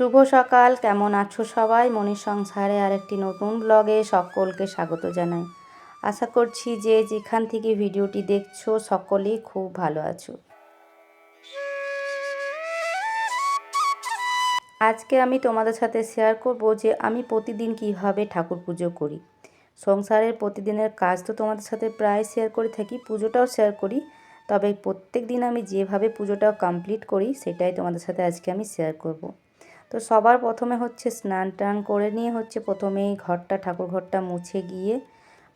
শুভ সকাল, কেমন আছো সবাই? মনির সংসারে আর একটি নতুন ব্লগে সকলকে স্বাগত জানাই। আশা করছি যে যেখান থেকে ভিডিওটি দেখছ, সকলেই খুব ভালো আছো। আজকে আমি তোমাদের সাথে শেয়ার করব যে আমি প্রতিদিন কীভাবে ঠাকুর পুজো করি। সংসারের প্রতিদিনের কাজ তো তোমাদের সাথে প্রায় শেয়ার করে থাকি, পুজোটাও শেয়ার করি। তবে প্রত্যেক দিন আমি যেভাবে পুজোটা কমপ্লিট করি, সেটাই তোমাদের সাথে আজকে আমি শেয়ার করব। তো সবার প্রথমে হচ্ছে স্নান টান করে নিয়ে হচ্ছে প্রথমেই ঘরটা, ঠাকুর ঘরটা মুছে গিয়ে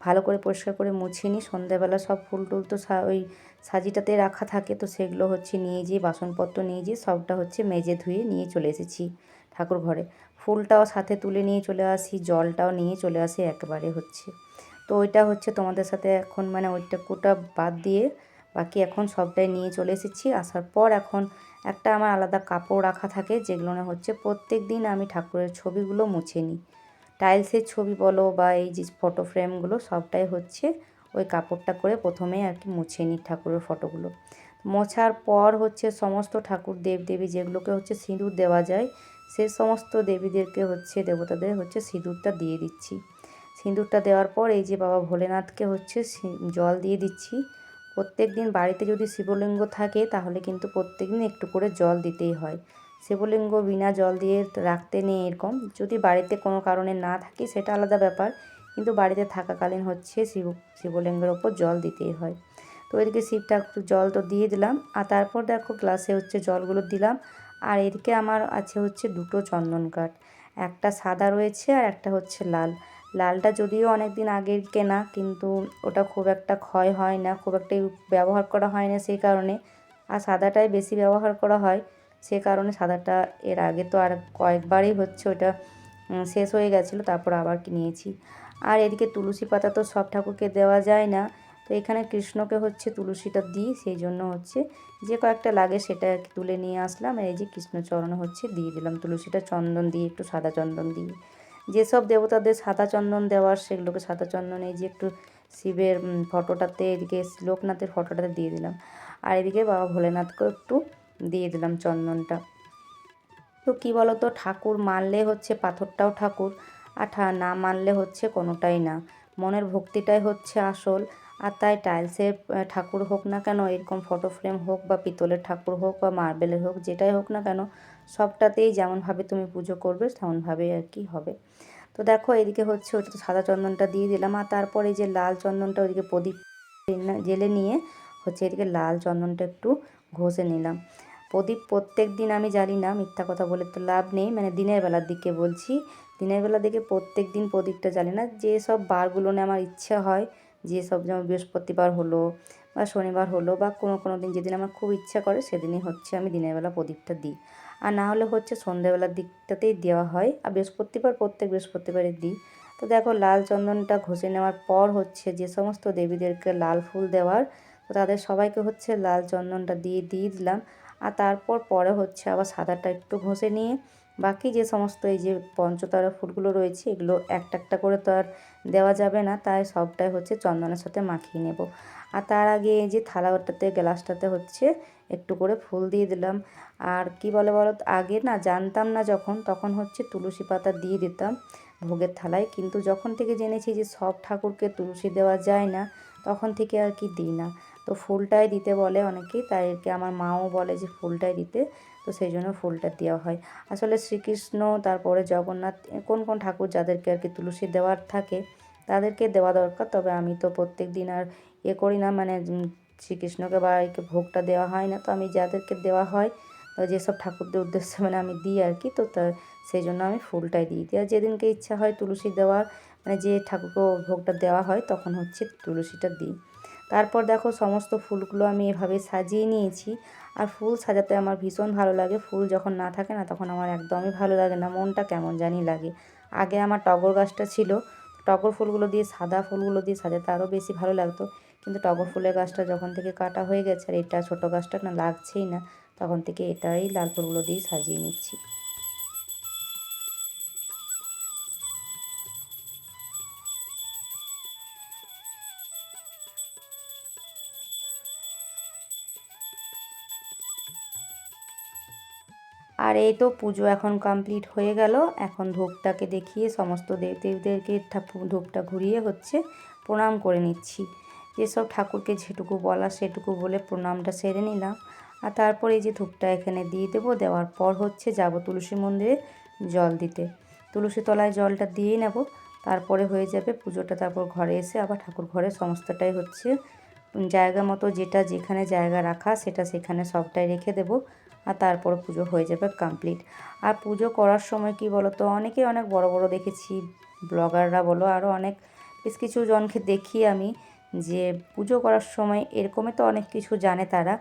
ভালো করে পরিষ্কার করে মুছে নিই সন্ধ্যাবেলা সব ফুল টুল তো ওই সাজিটাতে রাখা থাকে, তো সেগুলো হচ্ছে নিয়ে যেয়ে, বাসনপত্র নিয়ে যেয়ে সবটা হচ্ছে মেজে ধুয়ে নিয়ে চলে এসেছি ঠাকুর ঘরে। ফুলটাও সাথে তুলে নিয়ে চলে আসি, জলটাও নিয়ে চলে আসি একবারে হচ্ছে। তো ওইটা হচ্ছে তোমাদের সাথে এখন মানে ওইটা কোটা বাদ দিয়ে বাকি এখন সবটাই নিয়ে চলে এসেছি। আসার পর এখন একটা আমার আলাদা কাপড় রাখা থাকে যেগুলো হচ্ছে প্রত্যেক দিন আমি ঠাকুরের ছবিগুলো মুছে নিই। টাইলসের ছবি বলো বা এই যে ফটো ফ্রেমগুলো সবটাই হচ্ছে ওই কাপড়টা করে প্রথমেই আর কি মুছে নিই ঠাকুরের ফটোগুলো মোছার পর হচ্ছে সমস্ত ঠাকুর দেব দেবী যেগুলোকে হচ্ছে সিঁদুর দেওয়া যায়, সে সমস্ত দেবীদেরকে হচ্ছে দেবতাদের হচ্ছে সিঁদুরটা দিয়ে দিচ্ছি। সিঁদুরটা দেওয়ার পর এই যে বাবা ভোলেনাথকে হচ্ছে জল দিয়ে দিচ্ছি। প্রত্যেক দিন বাড়িতে যদি শিবলিঙ্গ থাকে, তাহলে কিন্তু প্রত্যেক দিন একটু করে জল দিতেই হয়। শিবলিঙ্গ বিনা জল দিয়ে রাখতে নেই এরকম। যদি বাড়িতে কোনো কারণে না থাকে, সেটা আলাদা ব্যাপার। কিন্তু বাড়িতে থাকাকালীন হচ্ছে শিব, শিবলিঙ্গের ওপর জল দিতেই হয়। তো এদিকে শিবটা একটু জল তো দিয়ে দিলাম। আর তারপর দেখো গ্লাসে হচ্ছে জলগুলো দিলাম। আর এদিকে আমার আছে হচ্ছে দুটো চন্দন কাঠ। একটা সাদা রয়েছে আর একটা হচ্ছে লাল। লালটা যদিও অনেক দিন আগের কেনা, কিন্তু ওটা খুব একটা ক্ষয় হয় না, খুব একটা ব্যবহার করা হয় না সেই কারণে। আর সাদাটাই বেশি ব্যবহার করা হয়, সে কারণে সাদাটা এর আগে তো আর কয়েকবারই হচ্ছে, ওটা শেষ হয়ে গেছিল, তারপর আবার কিনেছি আর এদিকে তুলসী পাতা তো সব ঠাকুরকে দেওয়া যায় না, তো এখানে কৃষ্ণকে হচ্ছে তুলসীটা দিই, সেই জন্য হচ্ছে যে কয়েকটা লাগে সেটা তুলে নিয়ে আসলাম। এই যে কৃষ্ণচরণ হচ্ছে, দিয়ে দিলাম তুলসীটা চন্দন দিয়ে, একটু সাদা চন্দন দিয়ে। যেসব দেবতাদের সাদা চন্দন দেওয়ার, সেগুলোকে সাদা চন্দন, এই যে একটু শিবের ফটোটাতে এদিকে লোকনাথের ফটোটাতে দিয়ে দিলাম। আর এদিকে বাবা ভোলেনাথকেও একটু দিয়ে দিলাম চন্দনটা। তো কী বলতো, ঠাকুর মানলে হচ্ছে পাথরটাও ঠাকুর, আর না মানলে হচ্ছে কোনোটাই না। মনের ভক্তিটাই হচ্ছে আসল, আর তাই টাইলসের ঠাকুর হোক না কেন, এরকম ফটো ফ্রেম হোক বা পিতলের ঠাকুর হোক বা মার্বেলের হোক, যেটাই হোক না কেন সবটাতেই যেমনভাবে তুমি পুজো করবে তেমনভাবেই আর কি হবে। তো দেখো, এদিকে হচ্ছে ওটা তো সাদা চন্দনটা দিয়ে দিলাম, আর তারপরে যে লাল চন্দনটা ওইদিকে প্রদীপ জেলে নিয়ে হচ্ছে এদিকে লাল চন্দনটা একটু ঘষে নিলাম। প্রদীপ প্রত্যেক দিন আমি জানি না, মিথ্যা কথা বলে তো লাভ নেই। মানে দিনের বেলার দিকে বলছি, দিনের বেলার দিকে প্রত্যেক দিন প্রদীপটা জানি না। যেসব বারগুলো নিয়ে আমার ইচ্ছা হয় যেসব যেমন বৃহস্পতিবার হলো বা শনিবার হলো বা কোনো কোনো দিন যেদিন আমার খুব ইচ্ছা করে, সেদিনই হচ্ছে আমি দিনের বেলা প্রদীপটা দিই। আর না হলে হচ্ছে সন্ধ্যাবেলার দিকটাতেই দেওয়া হয়। আর বৃহস্পতিবার, প্রত্যেক বৃহস্পতিবারে দিই। তো দেখো, লাল চন্দনটা ঘষে নেওয়ার পর হচ্ছে যে সমস্ত দেবীদেরকে লাল ফুল দেওয়ার, তো তাদের সবাইকে হচ্ছে লাল চন্দনটা দিয়ে দিয়ে দিলাম। আর তারপর পরে হচ্ছে আবার সাদাটা একটু ঘষে নিয়ে, বাকি যে সমস্ত এই যে পঞ্চতারা ফুলগুলো রয়েছে, এগুলো একটা একটা করে তো আর দেওয়া যাবে না। তাই সবটাই হচ্ছে চন্দনের সাথে মাখিয়ে নেব। আর তার আগে এই যে থালাটাতে, গ্লাসটাতে হচ্ছে একটু করে ফুল দিয়ে দিলাম। আর কি বলে বলো আগে না জানতাম না যখন, তখন হচ্ছে তুলসী পাতা দিয়ে দিতাম ভোগের থালায়। কিন্তু যখন থেকে জেনেছি যে সব ঠাকুরকে তুলসী দেওয়া যায় না, তখন থেকে আর কি দিই না। তো ফুলটাই দিতে বলে অনেকেই, তাই আর কি আমার মাও বলে যে ফুলটাই দিতে। তো সেই জন্য ফুলটা দেওয়া হয়। আসলে শ্রীকৃষ্ণ, তারপরে জগন্নাথ কোন কোন ঠাকুর যাদেরকে আর কি তুলসী দেওয়ার থাকে, তাদেরকে দেওয়া দরকার। তবে আমি তো প্রত্যেক দিন আর এ করি না মানে শ্রীকৃষ্ণকে বা ভোগটা দেওয়া হয় না। তো আমি যাদেরকে দেওয়া হয় যেসব ঠাকুরদের উদ্দেশ্যে মানে আমি দিই আর কি, তো তার সেই জন্য আমি ফুলটাই দিই। দিই আর যেদিনকে ইচ্ছা হয় তুলসী দেওয়ার মানে যে ঠাকুরকে ভোগটা দেওয়া হয় তখন হচ্ছে তুলসীটা দিই। তারপর দেখো সমস্ত ফুলগুলো আমি এভাবে সাজিয়ে নিয়েছি। আর ফুল সাজাতে আমার ভীষণ ভালো লাগে। ফুল যখন না থাকে না তখন আমার একদমই ভালো লাগে না, মনটা কেমন জানি লাগে। আগে আমার টগর গাছটা ছিল, টগর ফুলগুলো দিয়ে, সাদা ফুলগুলো দিয়ে সাজাতে আরও বেশি ভালো লাগতো। কিন্তু টগর ফুলের গাছটা যখন থেকে কাটা হয়ে গেছে আর এটা ছোটো গাছটা না, লাগছেই না, তখন থেকে এটাই লাল ফুলগুলো দিয়ে সাজিয়ে নিচ্ছি। আর এই তো পুজো এখন কমপ্লিট হয়ে গেল। এখন ধূপটাকে দেখিয়ে সমস্ত দেবদেবদেরকে ধূপটা ঘুরিয়ে হচ্ছে প্রণাম করে নিচ্ছি। যেসব ঠাকুরকে যেটুকু বলা সেটুকু বলে প্রণামটা সেরে নিলাম। আর তারপর এই যে ধূপটা এখানে দিয়ে দেবো, দেওয়ার পর হচ্ছে যাব তুলসী মন্দিরে জল দিতে। তুলসী তলায় জলটা দিয়ে নেব, তারপরে হয়ে যাবে পুজোটা। তারপর ঘরে এসে আবার ঠাকুর ঘরে সমস্তটাই হচ্ছে, জায়গা মতো যেটা যেখানে জায়গা রাখা সেটা সেখানে সবটাই রেখে দেব। আর তারপর পুজো হয়ে যাবে কমপ্লিট আর পুজো করার সময় কি বলো তো অনেকে অনেক বড় বড় দেখেছি ব্লগাররা বলো আরও অনেক, বেশ কিছু জনকে দেখি আমি। যে পুজো করার সময় এরকমই তো অনেক কিছু জানে তারা।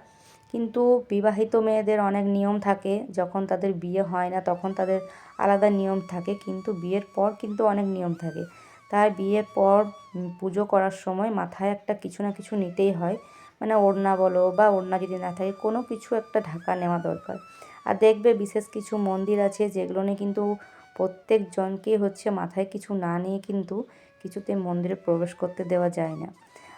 কিন্তু বিবাহিত মেয়েদের অনেক নিয়ম থাকে, যখন তাদের বিয়ে হয় না তখন তাদের আলাদা নিয়ম থাকে, কিন্তু বিয়ের পর কিন্তু অনেক নিয়ম থাকে। তাই বিয়ের পর পুজো করার সময় মাথায় একটা কিছু না কিছু নিতেই হয়। মানে ওড়না বলো বা ওড়না যদি না থাকে, কোনো কিছু একটা ঢাকা নেওয়া দরকার। আর দেখবে বিশেষ কিছু মন্দির আছে যেগুলো নিয়ে কিন্তু প্রত্যেকজনকে হচ্ছে মাথায় কিছু না নিয়ে কিন্তু কিছুতে মন্দিরে প্রবেশ করতে দেওয়া যায় না।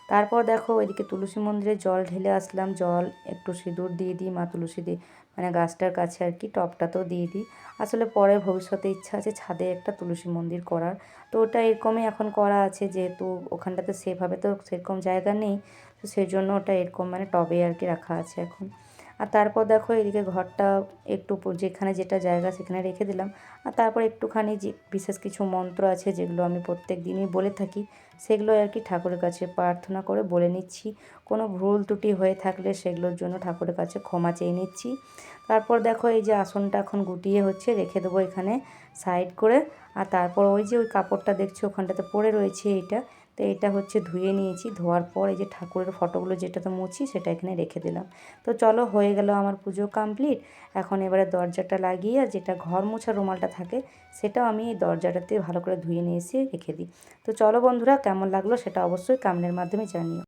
তারপর দেখো ওইদিকে তুলসী মন্দিরে জল ঢেলে আসলাম, জল, একটু সিঁদুর দিয়ে দিই, মা তুলসী দিয়ে মানে গাছটার কাছে আর কি টপটাতেও দিয়ে দিই। আসলে পরে ভবিষ্যতে ইচ্ছা আছে ছাদে একটা তুলসী মন্দির করার। তো ওটা এরকমই এখন করা আছে, যেহেতু ওখানটাতে সেভাবে তো সেরকম জায়গা নেই, তো সেই জন্য ওটা এরকম মানে টবে আর কি রাখা আছে এখন। আর তারপর দেখো এদিকে ঘরটা একটু যেখানে যেটা জায়গা সেখানে রেখে দিলাম। আর তারপর একটুখানি যে, বিশেষ কিছু মন্ত্র আছে যেগুলো আমি প্রত্যেক দিনই বলে থাকি, সেগুলো আর কি ঠাকুরের কাছে প্রার্থনা করে বলে নিচ্ছি। কোনো ভুল ত্রুটি হয়ে থাকলে সেগুলোর জন্য ঠাকুরের কাছে ক্ষমা চেয়ে নিচ্ছি। তারপর দেখো এই যে আসনটা এখন গুটিয়ে হচ্ছে, রেখে দেবো এখানে সাইড করে। আর তারপর ওই যে ওই কাপড়টা দেখছ ওখানটাতে পড়ে রয়েছে এইটা তো এটা হচ্ছে ধুয়ে নিয়েছি। ধোয়ার পর এই যে ঠাকুরের ফটোগুলো যেটাতে মুছি সেটা এখানে রেখে দিলাম। তো চলো হয়ে গেল আমার পুজো কমপ্লিট এখন এবারে দরজাটা লাগিয়ে আর যেটা ঘর মোছা রুমালটা থাকে সেটাও আমি এই দরজাটাতে ভালো করে ধুয়ে নিয়ে এসে রেখে দিই। তো চলো বন্ধুরা কেমন লাগল সেটা অবশ্যই কামনের মাধ্যমে জানিও।